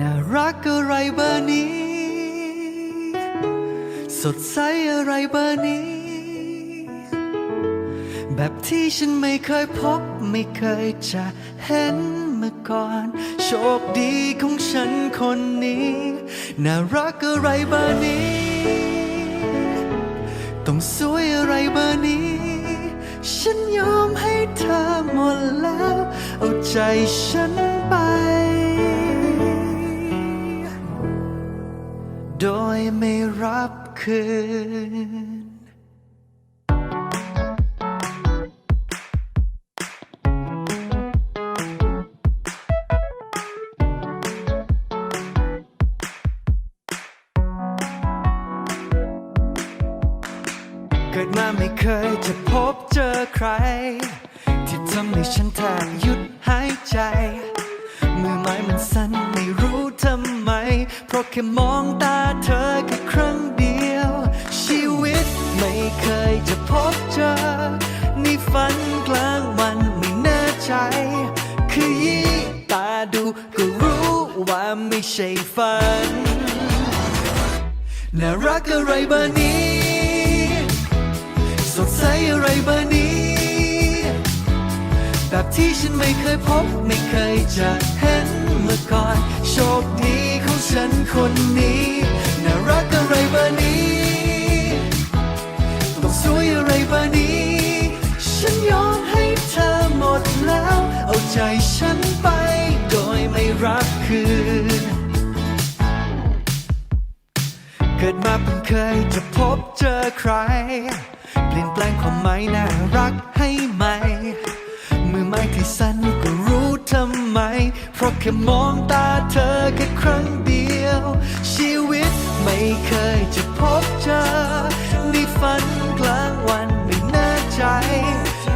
น่ารักอะไรเบอร์นี้ สดใสอะไรเบอร์นี้ แบบที่ฉันไม่เคยพบไม่เคยจะเห็นเมื่อก่อน โชคดีของฉันคนนี้ น่ารักอะไรเบอร์นี้ ต้องสวยอะไรเบอร์นี้ ฉันยอมให้เธอหมดแล้ว เอาใจฉันไป โดยไม่รับคืน เกิดมาไม่เคยจะพบเจอใคร ที่ทำให้ฉันแทบหยุดหายใจ แค่มองตาเธอแค่ครั้งเดียว ชีวิตไม่เคยจะพบเจอในฝันกลางวันไม่แน่ใจ คือยีตาดูก็รู้ว่าไม่ใช่ฝัน น่ารักอะไรเบอร์นี้ สดใสอะไรเบอร์นี้ แบบที่ฉันไม่เคยพบไม่เคยจะเห็นเมาก่อนโชคดี ฉันคนนี้น่ารักอะไรเบอร์นี้ต้องสวยอะไรเบอร์นี้ ฉันยอมให้เธอหมดแล้ว เอาใจฉันไปโดยไม่รับคืน เกิดมาเพิ่งเคยจะพบเจอใคร เปลี่ยนแปลงความหมายน่ารักให้ใหม่มือไม้ที่สั่นก็รู้ทำไม เพราะแค่มองตาเธอแค่ครั้ง เคยจะพบเจอนี่ฝันกลางวันไม่น่ใจ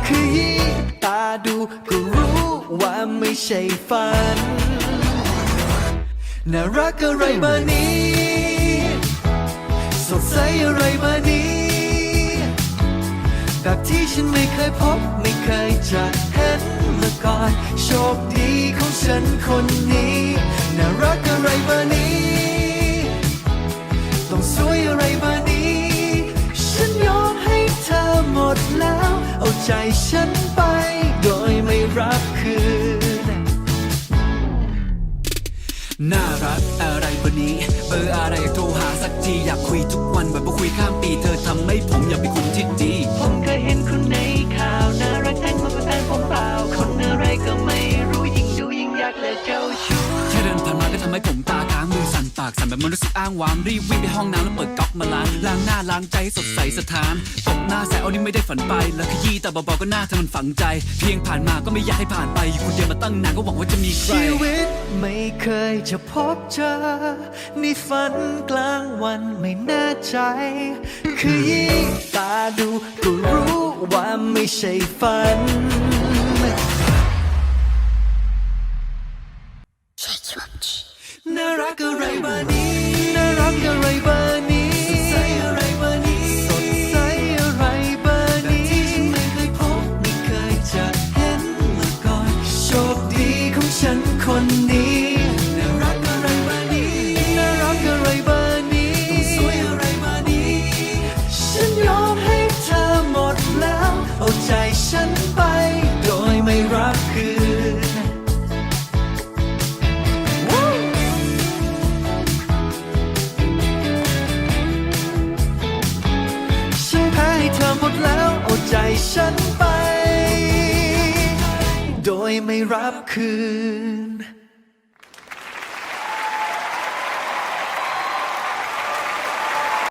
คือยีตาดูก็รู้ว่าไม่ใช่ฝัน น่ารักอะไรเบอร์นี้ สดใสอะไรเบอร์นี้ แบบที่ฉันไม่เคยพบไม่เคยจะเห็นมาก่อน โชคดีของฉันคนนี้ น่ารักอะไรเบอร์นี้ ใจฉันไป โดยไม่รับคืน น่ารักอะไรเบอร์นี้ เบอร์อะไรอยากโทรหาสักทีอยากคุยทุกวันแบบว่าคุยข้ามปี เธอทำให้ผมอยากเป็นคนที่ดี ผมเคยเห็นคุณในข่าว น่ารักแท้งมาเป็นแฟนผมเปล่า คนอะไรก็ไม่รู้ยิ่งดูยิ่งอยากและเจ้าชู้แค่เดินผ่านมาก็ทำให้ผมตา มันรู้สึกอ้างว้างรีบวิ่งไปห้องน้ำแล้วเปิดก๊อกมาล้างล้างหน้าล้างใจให้สดใสสถานตบหน้าแสเอานี่ไม่ได้ฝันไป แล้วขยี้แต่เบาๆก็หน้าเธอมันฝังใจ เพียงผ่านมาก็ไม่อยากให้ผ่านไปอยู่คนเดียวมาตั้งนานก็หวังว่าจะมีใครชีวิตไม่เคยจะพบเจอนี่ฝันกลางวันไม่แน่ใจ คือยิ่งตาดูก็รู้ว่าไม่ใช่ฝัน น่ารักอะไรบ้านี้น่ารักอะไรเบอ ฉันไป โดยไม่รับคืน